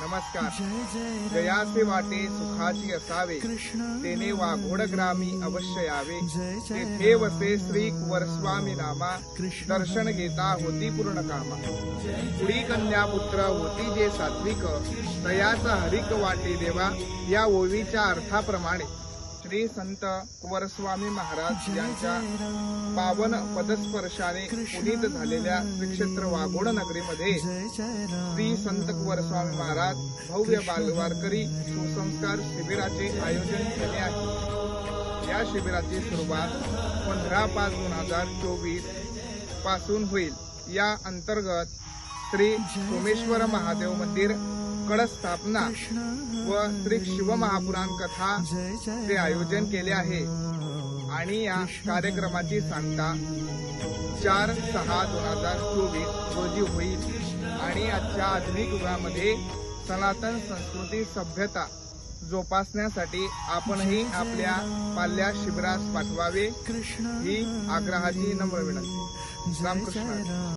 नमस्कार. जयाचे वाटे सुखाची असावे. तेने वाघोड ग्रामी अवश्य यावे. तेथे वसे श्री कुवरस्वामी नामा. दर्शन घेता होती पूर्ण कामा. पुढी कन्या पुत्र होती जे सात्विक. तयाचा हरिक वाटे देवा. या ओवीच्या अर्थाप्रमाणे. श्री संत कुवरस्वामी महाराज यांच्या पावन पदस्पर्शाने उदित झालेल्या श्रीक्षेत्र वाघोड नगरीमध्ये श्री संत कुवरस्वामी महाराज भव्य बालवारकरी सुसंस्कार शिबिराचे आयोजन केले आहे. या शिबिराची सुरुवात पंधरा पाच दोन हजार चोवीसपासून होईल. या अंतर्गत श्री सोमेश्वर महादेव मंदिर कळस स्थापना व श्री शिवमहापुराण कथा चे आयोजन केले आहे. आणि या कार्यक्रमाची सांगता चार सहा दोन हजार चोवीस रोजी होईल. आणि आजच्या आधुनिक युगामध्ये सनातन संस्कृती सभ्यता जोपासण्यासाठी आपणही आपल्या पाल्या शिबिरास पाठवावे ही आग्रहाची नम्र विनंती. रामकृष्ण.